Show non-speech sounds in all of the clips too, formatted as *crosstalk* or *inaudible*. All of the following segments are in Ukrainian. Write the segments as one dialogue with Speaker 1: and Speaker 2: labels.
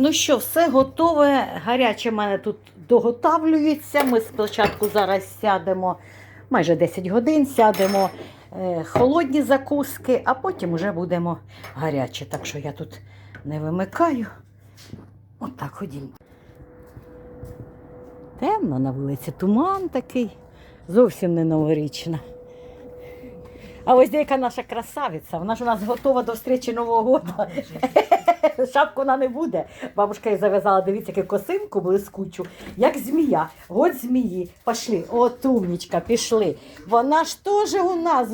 Speaker 1: ну що, все готове. Гаряче в мене тут доготавлюється. Ми спочатку зараз сядемо майже 10 годин, сядемо е, холодні закуски, а потім вже будемо гарячі. Так що я тут не вимикаю. Отак ходімо. Темно на вулиці, туман такий, зовсім не новорічна. А ось деяка наша красавиця, вона ж у нас готова до зустрічі Нового року. *laughs* Шапку вона не буде. Бабушка їй зав'язала, дивіться, яку косинку блискучу, як змія. От змії. Пішли. От умнічка, пішли. Вона ж теж у нас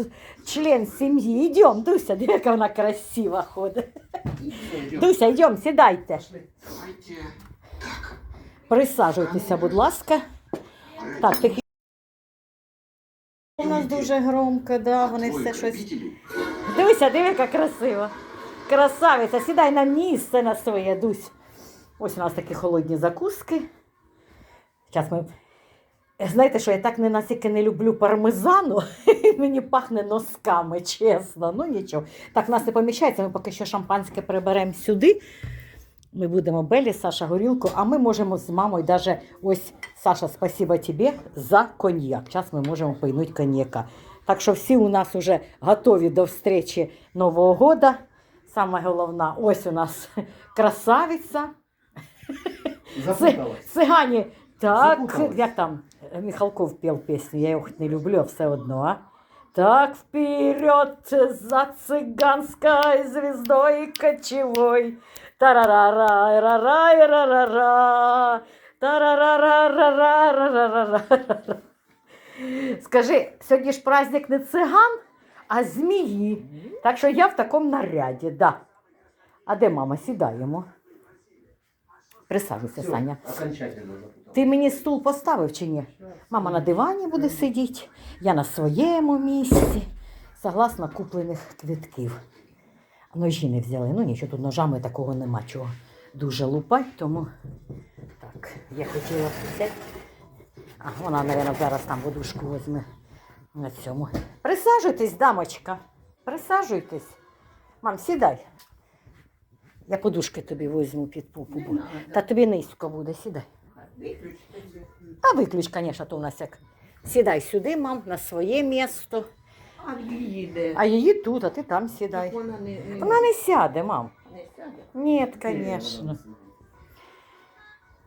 Speaker 1: член сім'ї. Йдемо, Дуся, диви, яка вона красива ходить. Дуся, йдемо, сідайте. Присаджуйтеся, будь ласка. Так, нас дуже громко, да, вони все щось. Дивися, диви, яка красива. Красавиця, сідай на місце на своє, Дусь. Ось у нас такі холодні закуски. Зараз ми. Знаєте, що я так не настільки не люблю пармезану, *laughs* мені пахне носками, чесно. Ну нічого. Так, в нас не поміщається, ми поки що шампанське приберемо сюди. Ми будемо Белі, Саша горілку, а ми можемо з мамою даже ось Саша, спасибо тобі за коньяк. Зараз ми можемо пойнути коньяка. Так що всі у нас вже готові до встречі Нового года. Саме головне, ось у нас *laughs* красавиця.
Speaker 2: Запуталась.
Speaker 1: Цигані, так,
Speaker 2: Запуталась.
Speaker 1: як там Михалков пів пісню, я його не люблю, а все одно, а? Так вперед за цыганской звездой кочевой. Тарарара-ра-ра-ра-ра-ра. Тарарара-ра-ра-ра-ра-ра. Скажи, сьогодні ж праздник не циган, а змії. Так що я в такому наряді, да. А де мама? Сідаємо. Присаджуйся, Саня. Ти мені стул поставив чи ні? Мама на дивані буде сидіти, я на своєму місці, согласно куплених квитків. Ножі не взяли. Ну нічого, тут ножами такого нема чого дуже лупать, тому так, я хотіла взяти. А вона, мабуть, зараз там подушку візьме на цьому. Присаджуйтесь, дамочка. Присаджуйтесь. Мам, сідай. Я подушки тобі візьму під попу. Та тобі низько буде, сідай. А виключ, звісно, то у нас як. Сідай сюди, мам, на своє місто.
Speaker 3: А її де?
Speaker 1: А її тут, а ти там сідай.
Speaker 3: Вона не, не,
Speaker 1: Вона не сяде, мам.
Speaker 3: не сяде.
Speaker 1: Ні, звісно.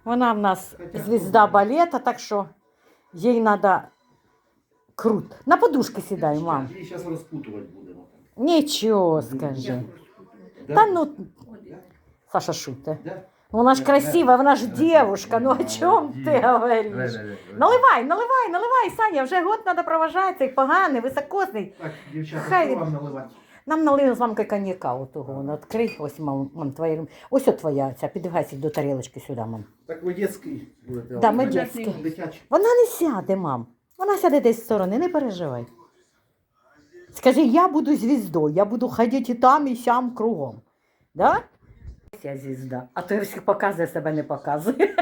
Speaker 1: Вона в нас звізда балета, так що їй треба крут. На подушки сідай, мам.
Speaker 2: Її зараз розпутувати будемо.
Speaker 1: Нічого скажи.
Speaker 2: Да?
Speaker 1: Та ну, Саша шуте.
Speaker 2: Да?
Speaker 1: Вона ж красива, вона ж
Speaker 2: да.
Speaker 1: дівушка. Ну о чому ти говориш? Наливай, наливай, наливай, Саня, вже год треба проважати, поганий, високосний.
Speaker 2: Так, дівчата,
Speaker 1: Хай
Speaker 2: що вам наливати?
Speaker 1: Нам налили з мамкою коньяка отого. Вона відкрий, ось мам, мам твоя. Ось от твоя ця, підвигайся до тарілочки сюди, мам.
Speaker 2: Так ви дітський будете.
Speaker 1: Да, ми дітський. Вона не сяде, мам. Вона сяде десь з сторони, не переживай. Скажи, я буду звіздою, я буду ходити і там, і сям кругом. Да? Я звізда. А то я всіх показує, себе не показує.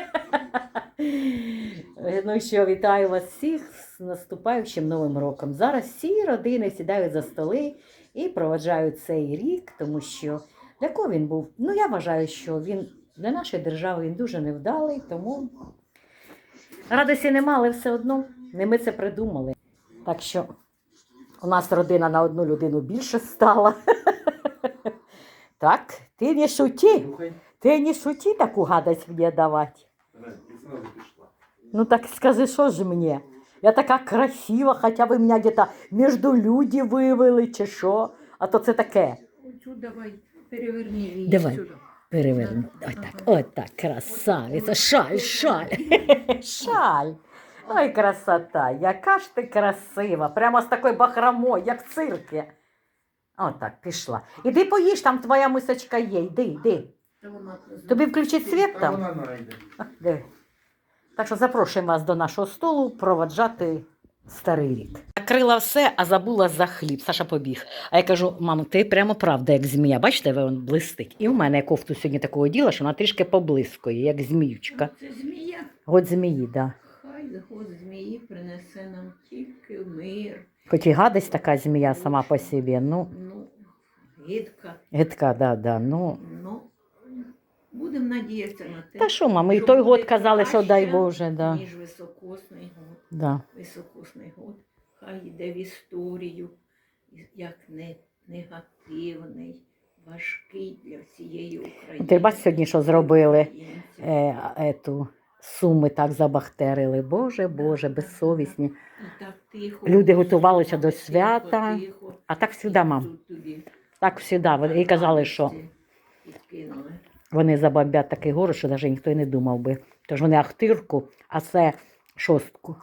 Speaker 1: *laughs* ну що, вітаю вас всіх з наступаючим новим роком. Зараз всі родини сідають за столи і проведжають цей рік, тому що для кого він був? Ну, я вважаю, що він для нашої держави він дуже невдалий, тому Радості нема, але все одно не ми це придумали. Так що у нас родина на одну людину більше стала. *laughs* Так, ти не шуті, ти не шуті таку гадость мені давати. Ну так скажи, що ж мені? Я така красива, хоча б мене где-то між люди вивели чи що. А то це таке.
Speaker 3: Оцю давай переверни її
Speaker 1: Давай.
Speaker 3: сюди.
Speaker 1: Переверну. Отак, отак, красавиця. Шаль, шаль. *laughs* Шаль. Ой, красота, яка ж ти красива, прямо з такою бахромою, як в Отак, пішла. Іди поїж, там твоя мисочка є, йди, йди. Тобі включить світ там?
Speaker 2: вона найде.
Speaker 1: А, Диви. Так що запрошуємо вас до нашого столу проводжати старий рік. Накрила все, а забула за хліб. Саша побіг. А я кажу: мамо, ти прямо правда, як змія. Бачите, він блистить. І в мене я кофту сьогодні такого діла, що вона трішки поблискує, як зміючка.
Speaker 3: Це змія.
Speaker 1: От змії, да.
Speaker 3: Хай год змії принесе нам тільки мир.
Speaker 1: Хоч і гадость така змія сама по собі. Ну,
Speaker 3: Ну, гидка.
Speaker 1: гидка, да, да. Ну,
Speaker 3: Ну, Будемо надіятися на те.
Speaker 1: Та що, мама, і той год казали, що дай Боже, да.
Speaker 3: Ніж високосний год.
Speaker 1: Да.
Speaker 3: Високосний год. Хай йде в історію, як не негативний, важкий для всієї України.
Speaker 1: Ти бач сьогодні, що зробили? Е, ету, суми так забахтерили. Боже, Боже, безсовісні.
Speaker 3: І так тихо,
Speaker 1: Люди готувалися до свята.
Speaker 3: тихо.
Speaker 1: А так завжди, мам. Так завжди. Вони і казали, що вони забомбять такий город, що навіть ніхто й не думав би. Тож вони ахтирку, а це шостку.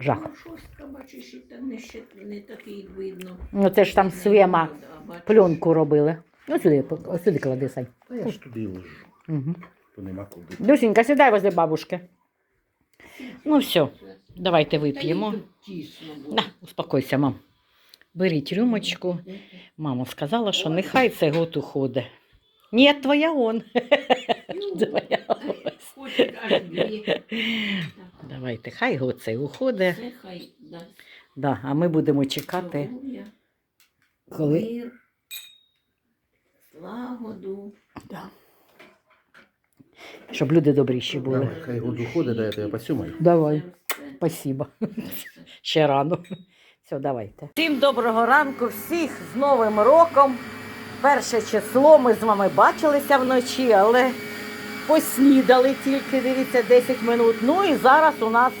Speaker 1: Жах.
Speaker 3: Ну, шостка, бачиш, там не, ще, не такий видно.
Speaker 1: Ну це ж там свема
Speaker 3: да,
Speaker 1: пленку робили. Ось сюди, ось сюди клади, Сань.
Speaker 2: Та я ж туди ложу,
Speaker 1: Угу.
Speaker 2: то нема куди.
Speaker 1: Дусінька, сідай возле бабушки. Ну все, давайте вип'ємо. На, успокойся, мам. Беріть рюмочку. Мама сказала, що нехай цей год уходить. Ні, твоя он. *laughs* Твоя ось.
Speaker 3: Аж дві. *laughs*
Speaker 1: Давайте, хай год цей уходить.
Speaker 3: Це
Speaker 1: Да, а ми будемо чекати, коли.
Speaker 3: мир, злагоду.
Speaker 1: Да. Щоб люди добріші були.
Speaker 2: Давай, хай год уходить, дай я посюмаю.
Speaker 1: Давай, спасибо. *laughs* Ще рано. Все, давайте. Всім доброго ранку, всіх з Новим роком. Перше число ми з вами бачилися вночі, але поснідали тільки, дивіться, 10 минут. Ну і зараз у нас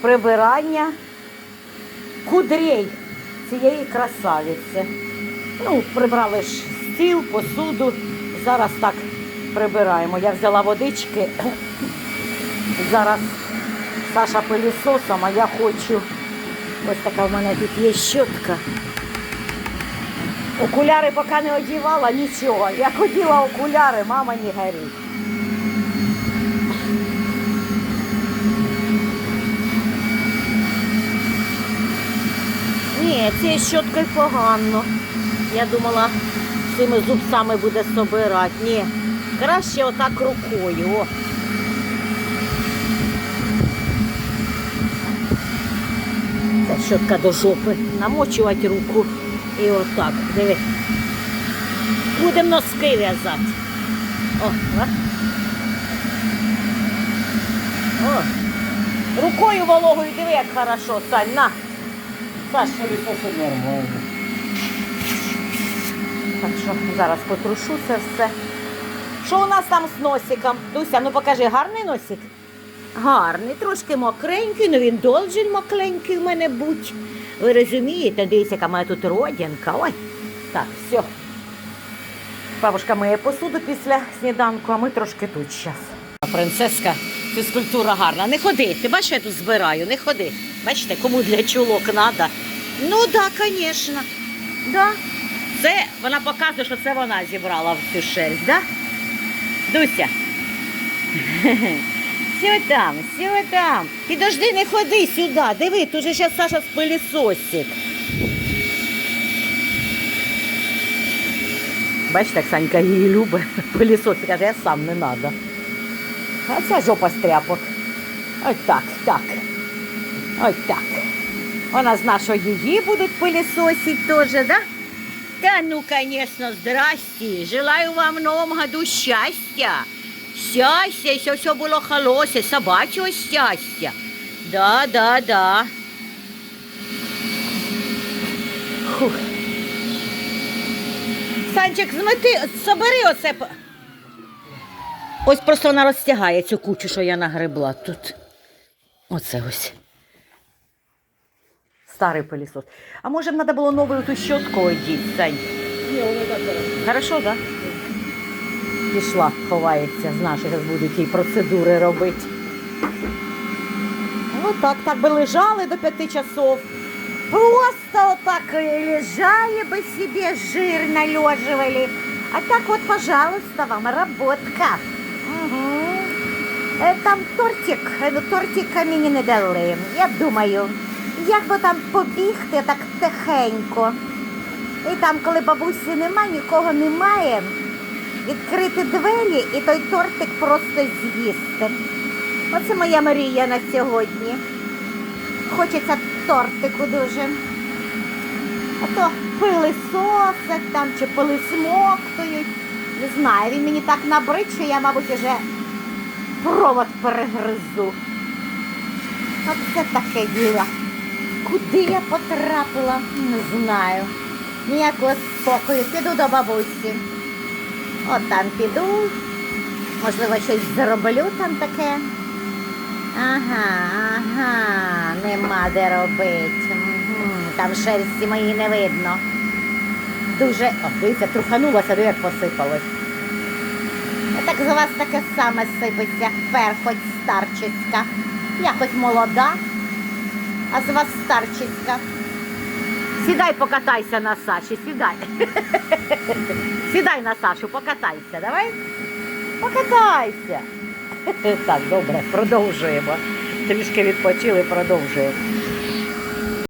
Speaker 1: прибирання кудрей цієї красавиці. Ну, прибрали ж стіл, посуду. Зараз так прибираємо. Я взяла водички. Зараз Саша пилісосом, а я хочу. Ось така в мене тут є щотка. Окуляри поки не одівала, нічого. Як оділа окуляри, мама не горить. Ні, цією щоткою погано. Я думала, цими зубцями буде собирати. Ні, краще отак рукою. О. щотка до жопи. Намочувати руку. І отак. Диви. Будемо носки в'язати. О, а? О. Рукою вологою, диви, як хорошо, Сань, на. Саш, так що зараз потрушу це все. Що у нас там з носиком? Дуся, ну покажи, гарний носик? Гарний, трошки мокренький, ну він должен мокренький в мене бути. Ви розумієте, дивіться, яка в мене тут родинка. Ой. Так, все. Бабушка миє посуду після сніданку, а ми трошки тут зараз. Принцеска, фізкультура гарна. Не ходи. Ти бачиш, я тут збираю, не ходи. Бачите, кому для чулок треба. Ну так, да, звісно. Да. Це вона показує, що це вона зібрала всю шерсть, да? Дуся. *laughs* Все там, все там. Підожди, не ходи сюди. Диви, тут же зараз Саша спилісосить. Бачите, як Санька її любить. Пилісосить, каже, я сам не треба. А це жопа з тряпок. Ось так, так. Ось так. Вона знає, що її будуть пилісосити теж, да? Да ну, конечно, здрасте. Желаю вам в новом году счастья. Счастья, все, все было хорошее, собачьего счастья. Да, да, да. Фух. Санчик, змети, собери оце. Ось просто вона розтягає цю кучу, що я нагребла тут. Оце ось. Старий пилісос. А може б треба було нову ту щотку одіти, Сань?
Speaker 2: Ні, воно так зараз.
Speaker 1: Хорошо, да? Пішла, ховається, знаєш, зараз будуть їй процедури робити. Ну так, би лежали до п'яти часов. Просто отак лежали бы себе жир належивали. А так вот, пожалуйста, вам работка. Угу. Там тортик, е, ну, тортика мені не дали. Я думаю, як би там побігти так тихенько. І там, коли бабусі нема, нікого немає, відкрити двері і той тортик просто з'їсти. Оце моя мрія на сьогодні. Хочеться тортику дуже. А то пили сосик там чи пили смоктують. Не знаю, він мені так набрид, що я, мабуть, уже провод перегризу. Оце таке діло. Куди я потрапила? Не знаю. Ніякого спокою. Піду до бабусі. От там піду. Можливо, щось зроблю там таке. Ага, ага, нема де робити. Там шерсті мої не видно. Дуже. О, дивіться, труханулося, де як посипалось. Так з вас таке саме сипеться, перхоть старчиська. Я хоч молода, а з вас старчиська. Сідай, покатайся на Саші, сідай. *laughs* Сідай на Сашу, покатайся, давай. Покатайся. *laughs* Так, добре, продовжуємо. Трішки відпочили, продовжуємо.